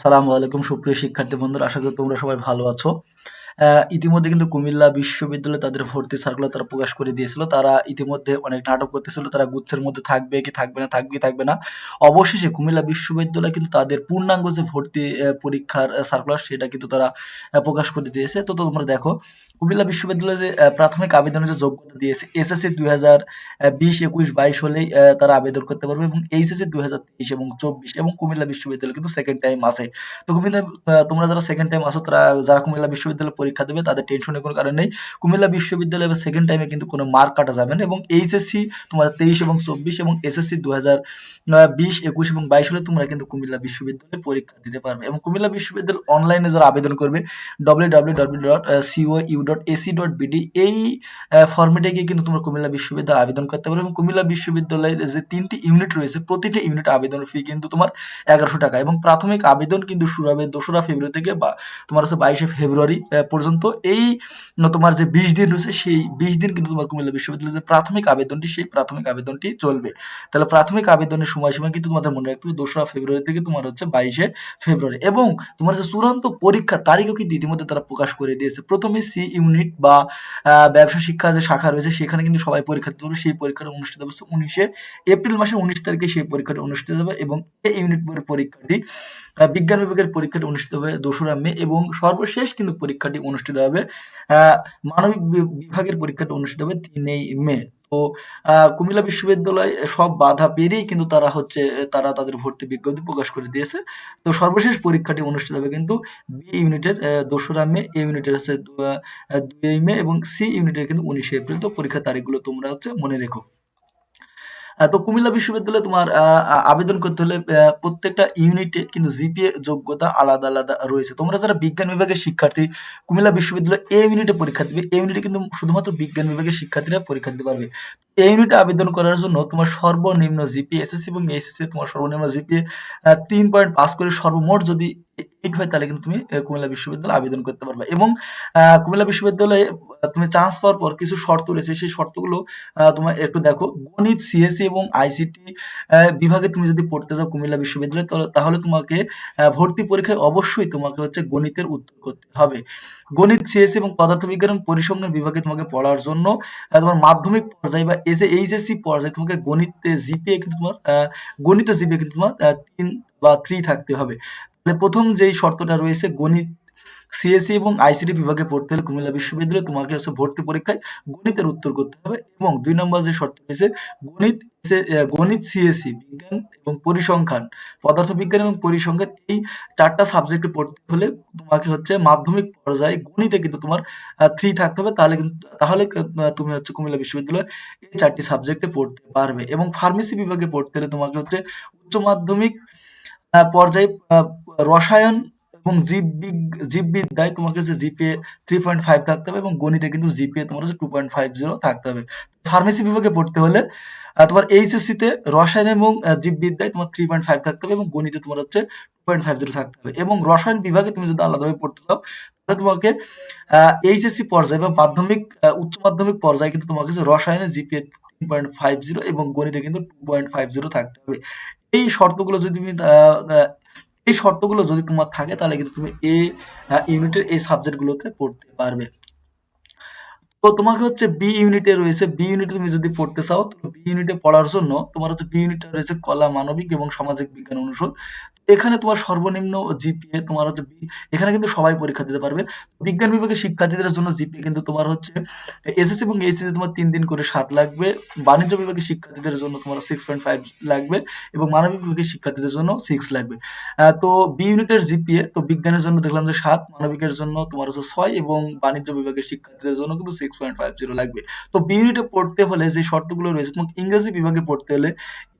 আসসালামু আলাইকুম সুপ্রিয় শিক্ষার্থী বন্ধুরা আশা করি তোমরা সবাই ভালো আছো। ইতিমধ্যে কিন্তু কুমিল্লা বিশ্ববিদ্যালয়ে তাদের ভর্তি সার্কুলার তারা প্রকাশ করে দিয়েছিল। তারা ইতিমধ্যে অনেক নাটক করতেছিল। তারা গুচ্ছের মধ্যে থাকবে কি থাকবে না, থাকবে থাকবে না। অবশেষে কুমিল্লা বিশ্ববিদ্যালয় কিন্তু তাদের পূর্ণাঙ্গ যে ভর্তি পরীক্ষার সার্কুলার সেটা কিন্তু তারা প্রকাশ করে দিয়েছে। তো তোমরা দেখো, কুমিল্লা বিশ্ববিদ্যালয়ে যে প্রাথমিক আবেদনের যে যোগ্যতা দিয়েছে এসএসসি দুই হাজার বিশ, একুশ, বাইশ হলেই তারা আবেদন করতে পারবে এবং এইচএসসি দুই হাজার তেইশ এবং চব্বিশ এবং কুমিল্লা বিশ্ববিদ্যালয় কিন্তু সেকেন্ড টাইম আছে তো কুমিল্লা তোমরা যারা সেকেন্ড টাইম আসো, তারা, যারা কুমিল্লা বিশ্ববিদ্যালয়ে পরীক্ষা দেবে, তাদের টেনশনের কোনো কারণ নেই। কুমিল্লা বিশ্ববিদ্যালয়ে সেকেন্ড টাইমে কিন্তু কোনো মার্ক কাটা যাবে না। এবং এইচএসসি তোমার তেইশ এবং চব্বিশ এবং এসএসসি দু হাজার বিশ, একুশ এবং বাইশ হলে তোমরা কিন্তু কুমিল্লা বিশ্ববিদ্যালয়ে পরীক্ষা দিতে পারবে। এবং কুমিল্লা বিশ্ববিদ্যালয় অনলাইনে যারা আবেদন করবে W W W dot C O U dot A C dot B D এই ফর্মেটে গিয়ে কিন্তু তোমরা কুমিল্লা বিশ্ববিদ্যালয়ে আবেদন করতে পারবে। এবং কুমিল্লা বিশ্ববিদ্যালয়ে যে তিনটি ইউনিট রয়েছে, প্রতিটি ইউনিট আবেদন ফি কিন্তু তোমার এগারোশো টাকা। এবং প্রাথমিক আবেদন কিন্তু শুরু হবে দোসরা ফেব্রুয়ারি থেকে বা তোমার হচ্ছে বাইশে ফেব্রুয়ারি পর্যন্ত এই তোমার যে বিশ দিন রয়েছে, সেই বিশ দিন কিন্তু তোমার কুমিল্লা বিশ্ববিদ্যালয়ের যে প্রাথমিক আবেদনটি, সেই প্রাথমিক আবেদনটি চলবে। তাহলে প্রাথমিক আবেদনের সময়সীমা কিন্তু তোমাদের মনে রাখতে হবে, দোসরা ফেব্রুয়ারি থেকে তোমার হচ্ছে বাইশে ফেব্রুয়ারি। এবং তোমার যে চূড়ান্ত পরীক্ষা, তারিখও কিন্তু ইতিমধ্যে তারা প্রকাশ করে দিয়েছে। প্রথমে সি ইউনিট বা ব্যবসা শিক্ষা যে শাখা রয়েছে, সেখানে কিন্তু সবাই পরীক্ষা দিতে পারবে। সেই পরীক্ষাটা অনুষ্ঠিত হবে উনিশে এপ্রিল মাসের উনিশ তারিখে সেই পরীক্ষাটা অনুষ্ঠিত হবে এবং এই ইউনিট পরীক্ষাটি বিজ্ঞান বিভাগের পরীক্ষাটি অনুষ্ঠিত হবে দোসরা মে এবং সর্বশেষ কিন্তু পরীক্ষাটি অনুষ্ঠিত হবে। মানবিক বিভাগের পরীক্ষাটি অনুষ্ঠিত হবে তিনই মে। তো কুমিল্লা বিশ্ববিদ্যালয় সব বাধা পেরিয়ে কিন্তু তারা হচ্ছে তারা তাদের ভর্তি বিজ্ঞপ্তি প্রকাশ করে দিয়েছে। তো সর্বশেষ পরীক্ষাটি অনুষ্ঠিত হবে কিন্তু বি ইউনিটের দোসরা মে, এ ইউনিটের হচ্ছে দুই মে এবং সি ইউনিটের কিন্তু উনিশে এপ্রিল। তো পরীক্ষার তারিখগুলো তোমরা হচ্ছে মনে রেখো। তো কুমিল্লা বিশ্ববিদ্যালয়ে তোমার আবেদন করতে হলে প্রত্যেকটা ইউনিটে কিন্তু জিপিএ যোগ্যতা আলাদা আলাদা রয়েছে। তোমরা যারা বিজ্ঞান বিভাগের শিক্ষার্থী, কুমিল্লা বিশ্ববিদ্যালয়ে এ ইউনিটে পরীক্ষা দিবে। এ ইউনিটে কিন্তু শুধুমাত্র বিজ্ঞান বিভাগের শিক্ষার্থীরা পরীক্ষা দিতে পারবে। এই ইউনিটে আবেদন করার জন্য তোমার সর্বনিম্ন জিপিএ এসএসসি এবং এইচএসসি তোমার সর্বনিম্ন জিপিএ তিন পয়েন্ট পাস করে সর্বমোট যদি এইট হয় তাহলে কিন্তু তুমি কুমিল্লা বিশ্ববিদ্যালয়ে আবেদন করতে পারবে। এবং কুমিল্লা বিশ্ববিদ্যালয়ে তুমি চান্স পাওয়ার পর কিছু শর্ত রয়েছে। সেই শর্তগুলো তোমার একটু দেখো। গণিত সিএসসি এবং আইসিটি বিভাগে তুমি যদি পড়তে যাও কুমিল্লা বিশ্ববিদ্যালয়ে, তাহলে- তোমাকে ভর্তি পরীক্ষায় অবশ্যই তোমাকে হচ্ছে গণিতের উত্তর করতে হবে। গণিত সিএসসি এবং পদার্থবিজ্ঞান পরিসংখ্যান বিভাগে তোমাকে পড়ার জন্য তোমার মাধ্যমিক পর্যায়ে বা এসে এইচএসসি পর্যায়ে তোমাকে গণিতে জিপিএ কিন্তু তোমার গণিতে জিপিএ কিন্তু তোমার তিন বা থ্রি থাকতে হবে। তাহলে প্রথম যেই শর্তটা রয়েছে, গণিত সিএসসি এবং আইসিডি বিভাগে পড়তে হলে কুমিল্লা বিশ্ববিদ্যালয়ে তোমাকে হচ্ছে ভর্তি পরীক্ষায় গণিতের উত্তর করতে হবে এবং দুই নম্বর যে শর্ত রয়েছে, গণিত গণিত সিএসসি বিজ্ঞান এবং পরিসংখ্যান, পদার্থবিজ্ঞান এবং পরিসংখ্যান এই চারটা সাবজেক্টে পড়তে হলে তোমাকে হচ্ছে মাধ্যমিক পর্যায়ে গণিতে কিন্তু তোমার থ্রি থাকতে হবে, তাহলে কিন্তু, তাহলে তুমি হচ্ছে কুমিল্লা বিশ্ববিদ্যালয়ে এই চারটি সাবজেক্টে পড়তে পারবে এবং ফার্মেসি বিভাগে পড়তে হলে তোমাকে হচ্ছে উচ্চ মাধ্যমিক পর্যায়ে রসায়ন এবং জীববিগ- জীববিদ্যায় তোমাকে হচ্ছে জিপিএ থ্রি পয়েন্ট ফাইভ থাকতে হবে এবং গণিতে কিন্তু জিপিএ তোমার হচ্ছে টু পয়েন্ট ফাইভ জিরো থাকতে হবে। ফার্মেসি বিভাগে পড়তে হলে তোমার এইচএসসি তে রসায়ন এবং জীববিদ্যায় তোমার থ্রি পয়েন্ট ফাইভ থাকতে হবে এবং গণিতে তোমার হচ্ছে টু পয়েন্ট ফাইভ জিরো থাকতে হবে এবং রসায়ন বিভাগে তুমি যদি আলাদাভাবে পড়তে চাও, তাহলে তোমাকে এইচএসসি পর্যায়ে বা মাধ্যমিক উচ্চ মাধ্যমিক পর্যায়ে কিন্তু তোমার হচ্ছে রসায়নে GPA three point five zero এবং গণিতে কিন্তু টু পয়েন্ট ফাইভ জিরো থাকতে হবে। এই শর্তগুলো যদি তুমি এই শর্তগুলো যদি তোমার থাকে, তাহলে কিন্তু তুমি এই ইউনিটের এই সাবজেক্টগুলোতে পড়তে পারবে। তো তোমাকে হচ্ছে বি ইউনিটে রয়েছে। বি ইউনিটে তুমি যদি পড়তে চাও, তো বি ইউনিটে পড়ার জন্য তোমার হচ্ছে বি ইউনিটে রয়েছে কলা, মানবিক এবং সামাজিক বিজ্ঞান অনুষদ। এখানে তোমার সর্বনিম্ন জিপিএ তোমার হচ্ছে এখানে কিন্তু সবাই পরীক্ষা দিতে পারবে। বিজ্ঞান বিভাগের শিক্ষার্থীদের জন্য জিপিএ কিন্তু তোমার হচ্ছে এসএসসি এবং এইচএসসি তোমার তিন দিন করে সাত লাগবে। বাণিজ্য বিভাগের শিক্ষার্থীদের জন্য তোমার সিক্স পয়েন্ট ফাইভ লাগবে এবং মানবিক বিভাগের শিক্ষার্থীদের জন্য সিক্স লাগবে। তো বি ইউনিটের জিপিএ তো বিজ্ঞানের জন্য দেখলাম যে সাত, মানবিকের জন্য তোমার হচ্ছে ছয় এবং বাণিজ্য বিভাগের শিক্ষার্থীদের জন্য কিন্তু সিক্স পয়েন্ট ফাইভ জিরো লাগবে। তো বি ইউনিটে পড়তে হলে যে শর্তগুলো রয়েছে, তোমাকে ইংরেজি বিভাগে পড়তে হলে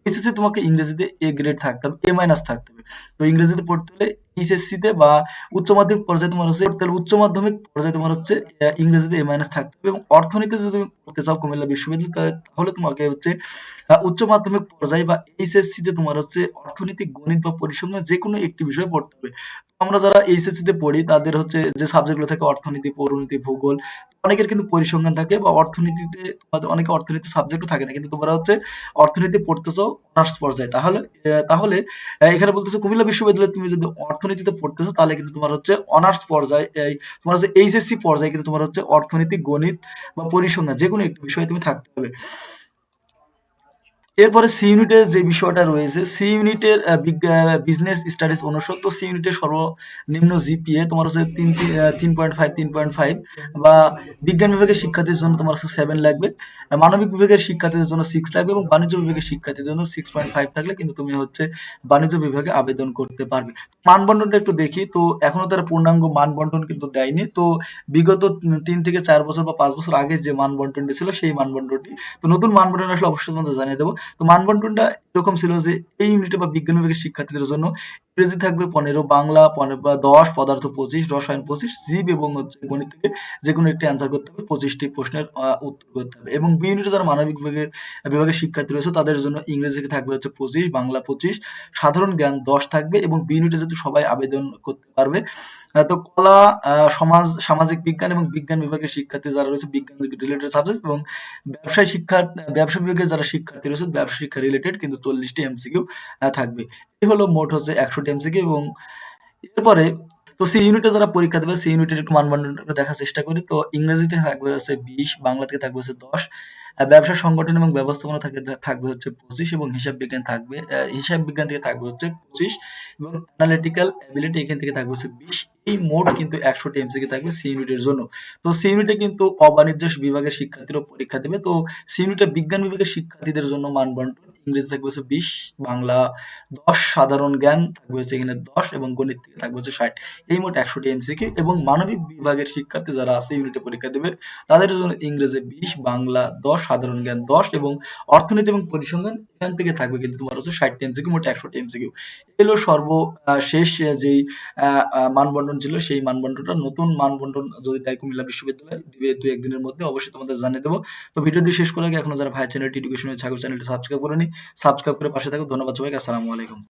এসএসসি তোমাকে ইংরেজিতে এ গ্রেড থাকতে হবে এ মাইনাস থাকতে হবে। তো ইংরেজিতে পড়তে হলে তে বা উচ্চ মাধ্যমিক পর্যায়ে তোমার হচ্ছে পড়তে হলে উচ্চ মাধ্যমিক পর্যায়ে তোমার হচ্ছে ইংরেজিতে এ মাইনাস থাকতে হবে এবং অর্থনীতি যদি তুমি পড়তে চাও কুমিল্লা বিশ্ববিদ্যালয়, তাহলে তাহলে তোমাকে হচ্ছে উচ্চ মাধ্যমিক পর্যায়ে বা এইচএসসি তে তোমার হচ্ছে অর্থনীতি, গণিত বা পরিসংখ্যান যে কোনো একটি বিষয় পড়তে হবে। আমরা যারা এইচএসসি তে পড়ি, তাদের হচ্ছে যে সাবজেক্টগুলো থাকে অর্থনীতি, পৌরনীতি, ভূগোল, অনেকের কিন্তু পরিসংখ্যান থাকে বা অর্থনীতিতে অনেকে অর্থনীতি সাবজেক্টও থাকে না, কিন্তু তোমরা হচ্ছে অর্থনীতি পড়তেছো অনার্স পর্যায়ে, তাহলে তাহলে এখানে বলতেছে কুমিল্লা বিশ্ববিদ্যালয়ে তুমি যদি অর্থনীতি অর্থনীতিতে পড়তেছো, তাহলে কিন্তু তোমার হচ্ছে অনার্স পর্যায়ে, এই তোমার হচ্ছে এইচএসসি পর্যায়ে কিন্তু তোমার হচ্ছে অর্থনীতি, গণিত বা পরিসংখ্যান যে কোনো একটি বিষয়ে তুমি থাকতে হবে। এরপরে সি ইউনিটের যে বিষয়টা রয়েছে, সি ইউনিটের বিজনেস স্টাডিজ অনুষদ, তো সি ইউনিটের সর্বনিম্ন জিপিএ তোমার হচ্ছে তিন তিন পয়েন্ট ফাইভ তিন পয়েন্ট ফাইভ বা বিজ্ঞান বিভাগের শিক্ষার্থীর জন্য তোমার হচ্ছে সেভেন লাগবে মানবিক বিভাগের শিক্ষার্থীদের জন্য সিক্স লাগবে এবং বাণিজ্য বিভাগের শিক্ষার্থীদের জন্য সিক্স পয়েন্ট ফাইভ থাকলে কিন্তু তুমি হচ্ছে বাণিজ্য বিভাগে আবেদন করতে পারবে। মানবন্টনটা একটু দেখি, তো এখনও তারা পূর্ণাঙ্গ মানবন্টন কিন্তু দেয়নি, তো বিগত তিন থেকে চার বছর বা পাঁচ বছর আগে যে মানবন্টনটি ছিল সেই মানবন্টনটি তো নতুন মানবন্টন আসলে অবশ্যই তোমাদের জানিয়ে দেবো। তো মানবন্টনটা এরকম ছিল যে এই ইউনিটে বা বিজ্ঞান বিভাগের শিক্ষার্থীদের জন্য ইংরেজি থাকবে পনেরো বাংলা, পনেরো বা দশ, পদার্থ পঁচিশ, রসায়ন পঁচিশ, জীব এবং গণিত যে কোনো একটি অ্যান্সার করতে হবে, পঁচিশটি প্রশ্নের উত্তর করতে হবে। এবং বি ইউনিটে যারা মানবিক বিভাগের বিভাগের শিক্ষার্থী রয়েছে, তাদের জন্য ইংরেজি থাকবে হচ্ছে পঁচিশ, বাংলা পঁচিশ, সাধারণ জ্ঞান দশ থাকবে এবং বি ইউনিটে যেহেতু সবাই আবেদন করতে পারবে তো কলা সমাজ, সামাজিক বিজ্ঞান এবং বিজ্ঞান বিভাগের শিক্ষার্থী যারা রয়েছে, বিজ্ঞান রিলেটেড সাবজেক্ট এবং ব্যবসায় শিক্ষা ব্যবসা বিভাগের যারা শিক্ষার্থী রয়েছে, ব্যবসা শিক্ষা রিলেটেড কিন্তু চল্লিশটি এমসিকিউ থাকবে। এই হলো মোট হচ্ছে একশোটি এমসিকিউ এবং এরপরে তো সেই ইউনিটে যারা পরীক্ষা দেবে সেই ইউনিটের একটু মানদণ্ডটা দেখার চেষ্টা করি। তো ইংরেজিতে থাকবে হচ্ছে বিশ বাংলা থেকে থাকবে হচ্ছে দশ ব্যবসা সংগঠন এবং ব্যবস্থাপনা থাকে, থাকবে হচ্ছে পঁচিশ এবং হিসাব বিজ্ঞান থাকবে হিসাব বিজ্ঞান থেকে থাকবে হচ্ছে পঁচিশ এবং অ্যানালিটিক্যাল অ্যাবিলিটি এখান থেকে থাকবে হচ্ছে বিশ। এই মোট কিন্তু একশোটি এমসিকি থাকবে সি ইউনিটের জন্য। তো সি ইউনিটে কিন্তু অবাণিজ্য বিভাগের শিক্ষার্থীরাও পরীক্ষা দেবে। তো সি ইউনিটে বিজ্ঞান বিভাগের শিক্ষার্থীদের জন্য মানবন্টন ইংরেজি থাকবে হচ্ছে বিশ, বাংলা দশ, সাধারণ জ্ঞান থাকবে হচ্ছে এখানে দশ এবং গণিত থেকে থাকবে হচ্ছে ষাট। এই মোট একশোটি এমসিকি এবং মানবিক বিভাগের শিক্ষার্থী যারা আছে, ইউনিটে পরীক্ষা দেবে, তাদের জন্য ইংরেজি বিশ, বাংলা দশ, সাধারণ জ্ঞান দশ এবং অর্থনীতি এবং পরিসংখ্যান এখান থেকে থাকবে কিন্তু তোমার হচ্ছে ষাটটি এমসিকিউ, মোট একশোটি এমসিকিউ। এগুলো সর্বশেষ যেই মানবন্টন ছিল, সেই মানবন্টনটা। নতুন মানবন্টন যদি তাই কুমিল্লা বিশ্ববিদ্যালয় দিবে দু একদিনের মধ্যে অবশ্যই তোমাদের জানিয়ে দেবো। তো ভিডিওটি শেষ করে আগে এখনও যারা ভাই চ্যানেলটি এডুকেশনের ছাগল চ্যানেলটি সাবস্ক্রাইব করেনি সাবস্ক্রাইব করে পাশে থাকো ধন্যবাদ সবাইকে। আসসালামু আলাইকুম।